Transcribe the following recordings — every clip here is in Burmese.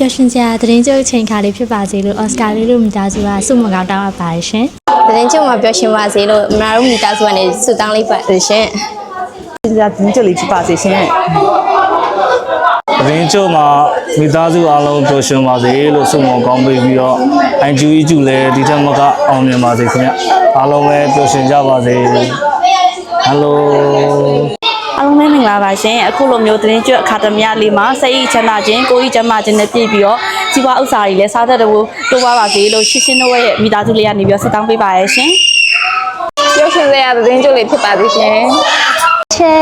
ကျော်ရှင်စရာသတင်းကြုပ်အချိန်ခါလေးဖြစ်ပါစေလို့အော်စကာလေးတို့မိသားစုကစုမကောင်းတောင်းအပ်ပါတယ်ရှင်သတင်းချုပ်မှာပြောရှင်ပါစေလို့မနာတို့မိသားစုကနေဆုတောင်းလိုက်ပါတယ်ရှင်ဒီကတင်းကြပ်လေးဖြစ်ပါစေရှင်သတင်းချုပ်မှာမိသားစုအားလုံးပျော်ရွှင်ပါစေလို့ဆုမွန်ကောင်းပေးပြီးတော့ IGE ကျူလည်းဒီထက်မကအောင်မြင်ပါစေခင်ဗျအားလုံးပဲပျော်ရွှင်ကြပါစေဟ ယ်လိုအားလုံးပဲမင်္ဂလာပါရှင်အခုလိုမျိုးတင်းကြပ်အခါသမယလေးမှာစိတ်ချမ်းသာခြင်းကိုယ်ဤချမ်းသာခြင်းနဲ့ပြည့်ပြီးတော့စီးပွားဥစ္စာတွေလည်းစားတတ်တဲ့ဘူးတိုးပါပါစေလို့ရှင်းရှင်းတော့ရဲ့မိသားစုလေးကနေပြီးတော့ဆုတောင်းပေးပါရရှင်ပြောရှင်စရာသတင်းချုပ်လေးဖြစ်ပါစေရှင်ချဲ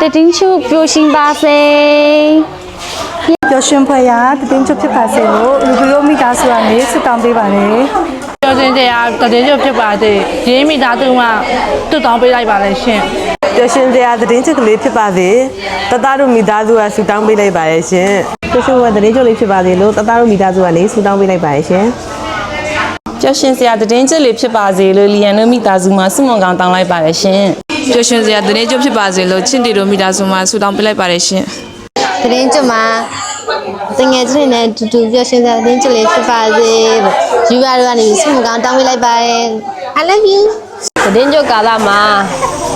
တတင်းချူပျိုးရှင်ပါစေပျော်ရွှင်ဖွယ်ရာတည်င်းချုပ်ဖြစ်ပါစေလို့လူဘီရိုမိသားစုကနေဆုတောင်းပေးပါတယ်ကျော်စင်တရားတည်ရုပ်ဖြစ်ပါသေးရင်းမိသားစုမှတွတ်တောင်းပေးလိုက်ပါလေရှင် ပျော်ရွှင်စရာတည်င်းချုပ်ကလေးဖြစ်ပါစေတသားတို့မိသားစုကဆုတောင်းပေးလိုက်ပါတယ်ရှင်ပျော်ရွှင်ဖွယ်တည်င်းချုပ်လေးဖြစ်ပါစေလို့တသားတို့မိသားစုကနေဆုတောင်းပေးလိုက်ပါတယ်ရှင်ပျော်ရွှင်စရာတင်းကြပ်လေးဖြစ်ပါစေလို့လီယန်တို့မိသားစုမှာဆုမွန်ကောင်းတောင်းလိုက်ပါရရှင်ပျော်ရွှင်စရာသတင်းကြုတ်ဖြစ်ပါစေလို့ချစ်တီတို့မိသားစုမှဆုတောင်းပေးလိုက်ပါတယ်ရှင်သတင်းချုပ်မှာတငယ်ချင်းနဲ့တူတူပြောရှင်စရာသတင်းချုပ်လေးဖြစ်ပါစေလို့ယူရတို့ကနေဆုမကောင်းတောင်းပေးလိုက်ပါတယ် I love you သတင်းချုပ်ကာလမှာ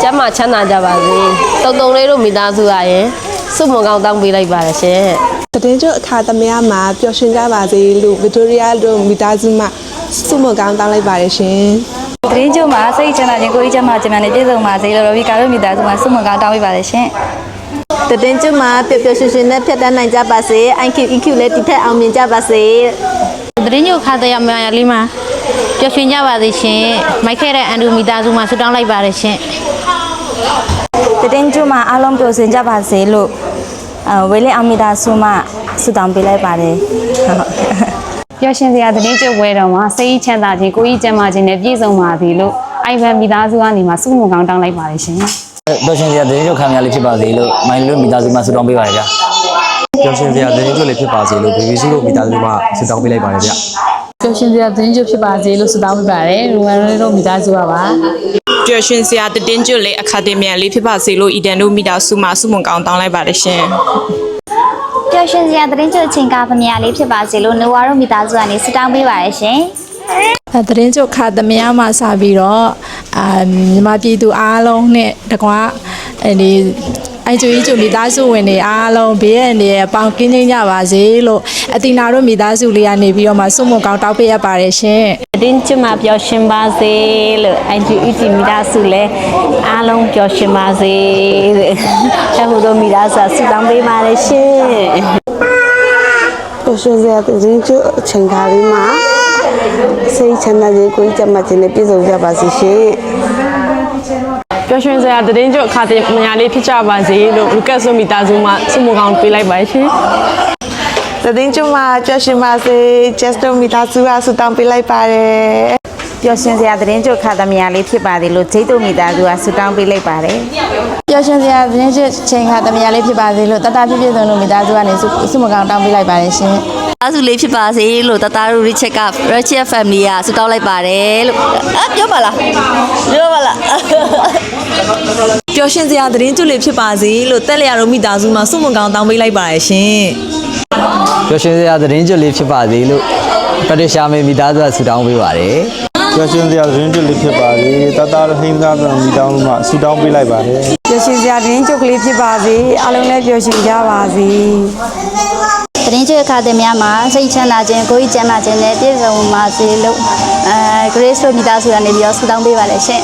ကျမ်းမာချမ်းသာကြပါစေတုံတုံလေးတို့မိသားစုကရင်ဆုမကောင်းတောင်းပေးလိုက်ပါတယ်ရှင်တည်င်းချုပ်အခါသမယမှာပျော်ရွှင်ကြပါစေလို့ဗီတိုးရီယာတို့မိသားစုမှဆုမကောင်းတောင်းလိုက်ပါတယ်ရှင်တင်းချူမှာစိတ်ချမ်းသာခြင်းကိုယ်ဤချမ်းသာခြင်းနဲ့ပြည့်စုံပါစေလို့ရောဘီကာတို့မိသားစုမှာဆုမကောင်းတောင်းပေးပါလေရှင်တည်င်းချုပ်မှာပျော်ပျော်ရွှင်ရွှင်နဲ့ဖြတ်တန်းနိုင်ကြပါစေ IQ EQ လည်းတစ်ထက်အောင်မြင်ကြပါစေသတင်းကြုပ်ခါတရားမြာလေးမှာ ပျော်ရွှင်ကြပါစေရှင်မိုက်ခဲ့တဲ့အန်ဒူမိသားစုမှဆုတောင်းလိုက်ပါတယ်ရှင်တတင်းချူမှာအားလုံးပျော်စင်ကြပါစေလို့အဝေးလေးအောင်မိသားစုမှဆုတောင်းပေးလိုက်ပါတယ်ဟုတ်ပျော်ရှင်စရာသတင်းကြုတ်ပွဲတော်မှာစိတ်ချမ်းသာခြင်းကိုယ်ကြီးကျန်းမာခြင်းနဲ့ပြည့်စုံပါစေလို့အိုင်ဗန်မိသားစုကနေမှစုမှုကောင်းတောင်းလိုက်ပါတယ်ရှင်ပျော်ရွှင်စရာသတင်းချုပ်ခံရလေးဖြစ်ပါစေလို့မိုင်းလို့မိသားစုမှဆုတောင်းပေးပါတယ်ဗျာပျော်ရွှင်စရာသတင်းကြွလေးဖြစ်ပါစေလို့ BBC တို့မိသားစုမှဆုတောင်းပေးလိုက်ပါတယ်ဗျပျော် ရွှင်စရာသတင်းကြုတ်ဖြစ်ပါစေလို့ဆုတောင်းပေးပါတယ်ရူဝမ်လေးတို့မိသားစုပါပါပျော်ရွှင်စရာသတင်းကြုတ်လေးအခါတင်မြန်လေးဖြစ်ပါစေလို့အီဒန်တို့မိသားစုမှဆုမွန်ကောင်းတောင်းလိုက်ပါတယ်ရှင်ပျော်ရွှင်စရာသတင်းချူအချိန်ကဗမာလေးဖြစ်ပါစေလို့နိုဝါတို့မိသားစုကနေဆုတောင်းပေးပါရရှင်အဲသတင်းချုပ်ခါသမယမှာစပြီးတော့အာမြန်မာပြည်သူအားလုံးနဲ့တကွာအဲဒီ အိုင်ဂျူကြီးကျူမိသားစုဝင်တွေအားလုံးဘေးရန်တွေပေါင်းကင်းချင်းကြပါစေလို့အတီနာတို့မိသားစုလေးကနေပြီးတော့မှစုမုံကောင်းတောက်ပေးရပါတယ်ရှင်တင်းချူမှာပျော်ရွှင်ပါစေလို့ IGET မိသားစုလည်းအားလုံးပျော်ရွှင်ပါစေတဲ့အခုတို့မိသားစုဆုတောင်းပေးပါရရှင်ပျော်ရွှင်စရာတည်င်းချုပ်အချိန်ခါလေးမှာစိတ်ချမ်းသာခြင်းကိုယ်ကျန်းမာခြင်းနဲ့ပြည့်စုံကြပါစေရှင် ပျော်ရွှင်စရာသတင်းကြုတ်ခါတင်မြာလေးဖြစ်ကြပါစေလို့လူကတ်ဆိုမိသားစုမှဆုမကောင်းပေးလိုက်ပါရှင်တည်င်းချုပ်မှာပျော်ရွှင်ပါစေ just တို့မိသားစုကဆုတောင်းပေးလိုက်ပါတယ်ပျော်ရွှင်စရာသတင်းကြုတ်ခါသမယာလေးဖြစ်ပါသေးလို့ဂျိတ်တို့မိသားစုကဆုတောင်းပေးလိုက်ပါတယ်ပျော်ရွှင်စရာသတင်းချုပ်ချိန်ခါသမယလေးဖြစ်ပါစေလို့တတပြည့်ပြည့်စုံတို့မိသားစုကနေစုမုံကောင်းတောင်းပေးလိုက်ပါတယ်ရှင် အားစုလေးဖြစ်ပါစေလို့တသားတို့ Richard က Richard family ကဆုတောင်းလိုက်ပါတယ်လို့အပြောပါလားပြောပါလားပျော်ရွှင်စရာသတင်းကြွလေးဖြစ်ပါစေလို့တက်လျာတို့မိသားစုမှာဆုမွန်ကောင်းတောင်းပေးလိုက်ပါရရှင်ပျော်ရွှင်စရာသတင်းကြွလေးဖြစ်ပါစေလို့ပတရှာမေမိသားစုကဆုတောင်းပေးပါတယ်ပျော်ရွှင်စရာသတင်းချုပ်လေးဖြစ်ပါစေတသားတို့ဟိမသားတို့မိသားစုမှဆုတောင်းပေးလိုက်ပါတယ်ပျော်ရွှင်စရာတင်းချုပ်ကလေးဖြစ်ပါစေအားလုံးလည်းပျော်ရွှင်ကြပါစေ သတင်းကြွတ်ခါသမယာမှာစိတ်ချမ်းသာခြင်းကိုယ်ဤကျန်းမာခြင်းနဲ့ပြည့်စုံပါစေလို့အဲ Grace တို့မိသားစုကနေပြီးတော့ဆုတောင်းပေးပါလေရှင်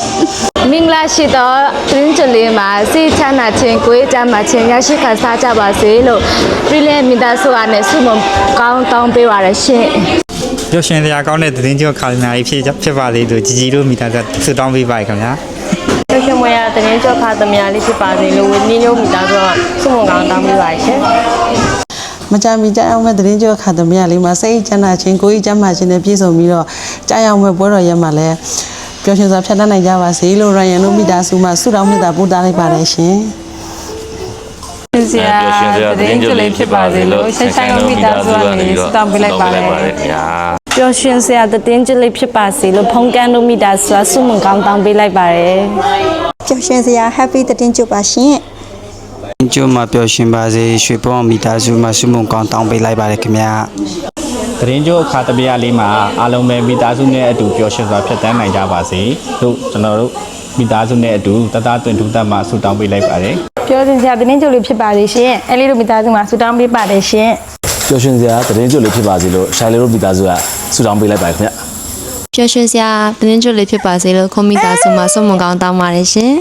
မင်္ဂလာရှိသောသတင်းကြုတ်လေးမှာစိတ်ချမ်းသာခြင်းကိုယ်ရေးချမ်းသာခြင်းရရှိခံစားကြပါစေလို့ပြည်လဲမိသားစုကနေဆုမကောင်းတောင်းပေးပါရရှင်ပျော်ရွှင်စရာကောင်းတဲ့သတင်းကြွခါနာကြီးဖြစ်ဖြစ်ပါစေလို့ជីជីတို့မိသားစုဆုတောင်းပေးပါခင်ဗျာပျော်ရွှင်မွေရသတင်းကြုတ်ခါသမယာလေးဖြစ်ပါစေလို့ဝင်းနှင်းတို့မိသားစုကဆုမကောင်းတောင်းပေးပါရရှင် မကြမီကြအောင်မဲ့သတင်းကျော်ခါသမယလေးမှာစိတ်ချမ်းသာခြင်းကိုယ်ကြီးကျန်းမာခြင်းနဲ့ပြည့်စုံပြီးတော့ကြာအောင်မဲ့ပွဲတော်ရက်မှာလည်းပျော်ရွှင်စွာဖြတ်သန်းနိုင်ကြပါစေလို့ရယန်တို့မိသားစုမှဆုတောင်းမေတ္တာပို့တာလိုက်ပါတယ်ရှင်စရာသတင်းကြုတ်လေးဖြစ်ပါစေလို့ဆက်ဆိုင်လုံးမိသားစုကနေဆုတောင်းပေးလိုက်ပါတယ်ပျော်ရွှင်စရာသတင်းကြွတ်လေးဖြစ်ပါစေလို့ဖုန်ကန်တို့မိသားစုကဆုမွန်ကောင်းတောင်းပေးလိုက်ပါတယ်ပျော်ရွှင်စရာ happy သတင်းချုပ်ပါရှင် ကျိုးမှာပျော်ရွှင်ပါစေရွှေပေါင်းမိသားစုမှာဆုမွန်ကောင်းတောင်းပေးလိုက်ပါတယ်ခင်ဗျာသတင်းကြိုအခါသမယလေးမှာအားလုံးပဲမိသားစုနဲ့အတူပျော်ရွှင်စွာဖြတ်သန်းနိုင်ကြပါစေလို့ကျွန်တော်တို့မိသားစုနဲ့အတူတသားတွင်ထူးသက်မှဆုတောင်းပေးလိုက်ပါတယ်ပြောစင်စရာသတင်းကြိုလေးဖြစ်ပါလေရှင်အဲလေးတို့မိသားစုမှာဆူတောင်းပေးပါတယ်ရှင်ပျော်ရွှင်စရာသတင်းကြွလေးဖြစ်ပါစေလို့ရှာလေတို့မိသားစုကဆုတောင်းပေးလိုက်ပါတယ်ခင်ဗျပျော်ရွှင်စရာသတင်းကြွလေးဖြစ်ပါစေလို့ခွန်မိသားစုမှာဆုမွန်ကောင်းတောင်းပါတယ်ရှင်